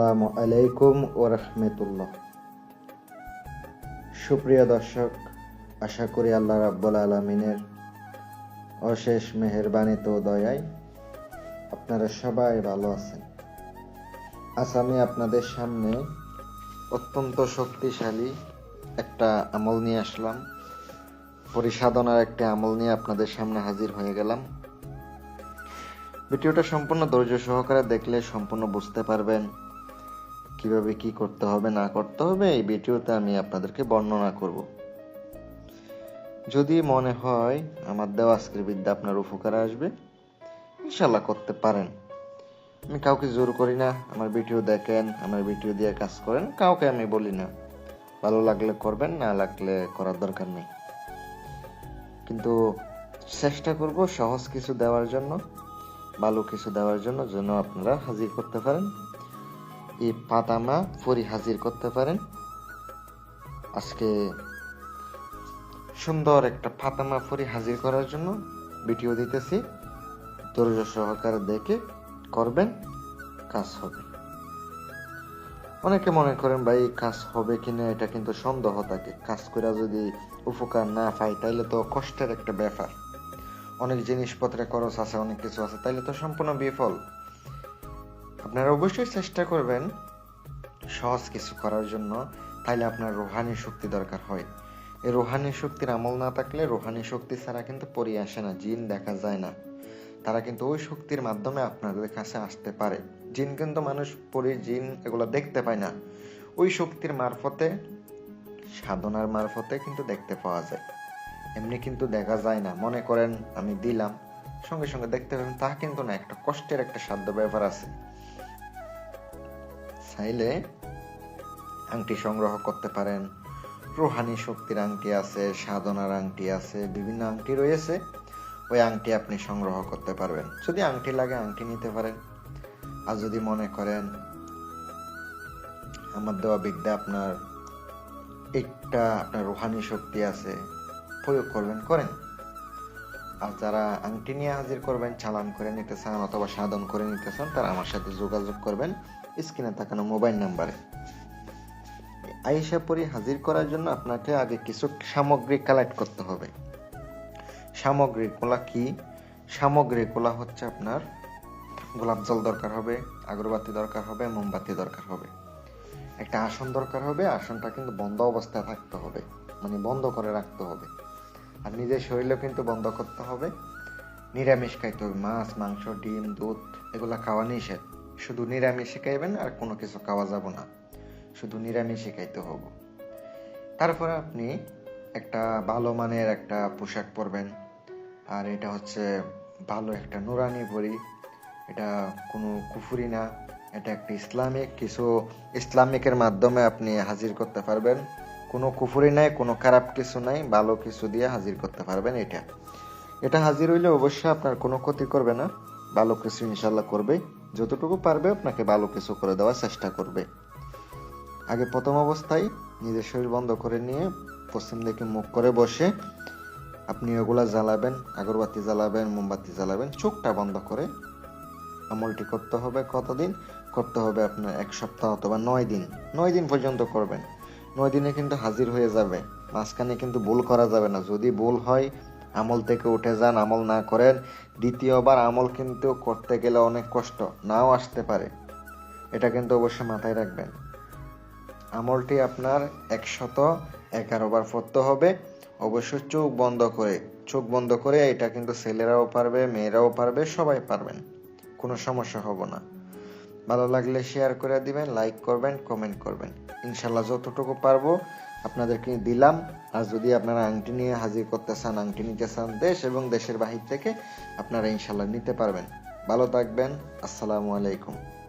আসসালামু আলাইকুম ও রহমতুল্লাহ। সুপ্রিয় দর্শক, আশা করি আল্লাহ রাব্বুল আলমিনের অশেষ মেহেরবানি তো দয়ায় আপনারা সবাই ভালো আছেন। আজ আমি আপনাদের সামনে অত্যন্ত শক্তিশালী একটা আমল নিয়ে আসলাম। পরিসাধনার একটা আমল নিয়ে আপনাদের সামনে হাজির হয়ে গেলাম। ভিডিওটা সম্পূর্ণ ধৈর্য সহকারে দেখলে সম্পূর্ণ বুঝতে পারবেন। কীভাবে কি করতে হবে, না করতে হবে, এই ভিডিওতে আমি আপনাদেরকে বর্ণনা করব। যদি মনে হয় আমার দেওয়া আজকের বিদ্যা আপনার উপকারে আসবে ইনশাল্লাহ করতে পারেন। আমি কাউকে জোর করি না, আমার ভিডিও দেখেন, আমার ভিডিও দিয়ে কাজ করেন, কাউকে আমি বলি না। ভালো লাগলে করবেন, না লাগলে করার দরকার নেই। কিন্তু চেষ্টা করব সহজ কিছু দেওয়ার জন্য, ভালো কিছু দেওয়ার জন্য যেন আপনারা হাজির করতে পারেন। এই পাতামা ফরি হাজির করতে পারেন। আজকে সুন্দর একটা ফাতামা ফরি হাজির করার জন্য ভিডিও দিতেছি। ধৈর্য সহকারে দেখে করবেন, কাজ হবে। অনেকে মনে করেন, ভাই, কাজ হবে কিনা, এটা কিন্তু সন্দেহ থাকে। কাজ করে যদি উপকার না পাই, তাইলে তো কষ্টের একটা ব্যাপার। অনেক জিনিসপত্রে খরচ আছে, অনেক কিছু আছে, তাইলে তো সম্পূর্ণ বিফল। আপনারা অবশ্যই চেষ্টা করবেন সহজ কিছু করার জন্য, তাইলে আপনার রোহানি শক্তি দরকার হয়। এই রোহানি শক্তির আমল না থাকলে রোহানি শক্তি ছাড়া কিন্তু পরি আসে না, জিন দেখা যায় না। তারা কিন্তু ওই শক্তির মাধ্যমে আপনাদের কাছে আসতে পারে। জিন কিন্তু মানুষ পরি জিন এগুলো দেখতে পায় না। ওই শক্তির মারফতে, সাধনার মারফতে কিন্তু দেখতে পাওয়া যায়। এমনি কিন্তু দেখা যায় না। মনে করেন আমি দিলাম, সঙ্গে সঙ্গে দেখতে পাবেন তা কিন্তু না, একটা কষ্টের একটা সাধ্য ব্যাপার আছে। চাইলে আংটি সংগ্রহ করতে পারেন। রোহানি শক্তির আংটি আছে, সাধনার আংটি আছে, বিভিন্ন আংটি রয়েছে। ওই আংটি আপনি সংগ্রহ করতে পারবেন। যদি আংটি লাগে, আংটি নিতে পারেন। আর যদি মনে করেন আমার দেওয়া বিদ্যা আপনার, একটা আপনার রোহানি শক্তি আছে, প্রয়োগ করবেন, করেন। আর যারা আংটি নিয়ে হাজির করবেন, চালান করে নিতে চান অথবা সাধন করে নিতে চান তারা আমার সাথে যোগাযোগ করবেন। স্ক্রিনে থাকানো মোবাইল নাম্বারে। আইসা পরি হাজির করার জন্য আপনাকে আগে কিছু সামগ্রী কালেক্ট করতে হবে। সামগ্রীগুলা কি? সামগ্রীগুলা হচ্ছে আপনার গোলাপ জল দরকার হবে, আগরবাতি দরকার হবে, মোমবাতি দরকার হবে। একটা আসন দরকার হবে, আসনটা কিন্তু বন্ধ অবস্থায় থাকতে হবে মানে বন্ধ করে রাখতে হবে। আর নিজের শরীরেও কিন্তু বন্ধ করতে হবে। নিরামিষ খাইতে হবে, মাছ, মাংস, ডিম, দুধ, এগুলা খাওয়া নিষেধ। শুধু নিরামিষে খাইবেন আর কোনো কিছু খাওয়া যাব না। শুধু নিরামিষে খাইতে হবে। তারপরে আপনি একটা ভালো মানের একটা পোশাক পরবেন। আর এটা হচ্ছে ভালো একটা নুরানি পরি। এটা কোনো কুফুরি না। এটা একটা ইসলামিক, কিছু ইসলামিকের মাধ্যমে আপনি হাজির করতে পারবেন। কোনো কুফুরি নাই, কোনো খারাপ কিছু নাই, ভালো কিছু দিয়ে হাজির করতে পারবেন এটা। এটা হাজির হইলে অবশ্যই আপনার কোনো ক্ষতি করবে না। ভালো কিছু ইনশাল্লাহ করবে যতটুকু পারবে আপনাকে ভালো কিছু করে দেওয়ার চেষ্টা করবে। আগে প্রথম অবস্থায় নিজের শরীর বন্ধ করে নিয়ে পশ্চিম দিকে মুখ করে বসে আপনি ওগুলা জ্বালাবেন, আগরবাতি জ্বালাবেন, মোমবাতি জ্বালাবেন, চোখটা বন্ধ করে আমলটি করতে হবে কতদিন? করতে হবে আপনার এক সপ্তাহ অথবা নয় দিন। নয় দিন পর্যন্ত করবেন। নয় দিনে কিন্তু হাজির হয়ে যাবে। মাঝখানে কিন্তু ভুল করা যাবে না। যদি ভুল হয় আমল থেকে উঠে যান, আমল না করেন, দ্বিতীয়বার আমল কিন্তু করতে গেলে অনেক কষ্ট, নাও আসতে পারে। এটা কিন্তু অবশ্যই মাথায় রাখবেন। আমলটি আপনার একশত এগারো বার পড়তে হবে। অবশ্যই চোখ বন্ধ করে, চোখ বন্ধ করে এটা কিন্তু ছেলেরাও পারবে, মেয়েরাও পারবে, সবাই পারবেন। কোনো সমস্যা হব না। ভালো লাগলে শেয়ার করে দিবেন লাইক করবেন কমেন্ট করবেন। ইনশাল্লাহ যতটুকু পারব আপনাদেরকে দিলাম। আর যদি আপনারা আংটি নিয়ে হাজির করতে চান, আংটি নিতে চান, দেশ এবং দেশের বাহির থেকে আপনারা ইনশাল্লাহ নিতে পারবেন। ভালো থাকবেন। আসসালামু আলাইকুম।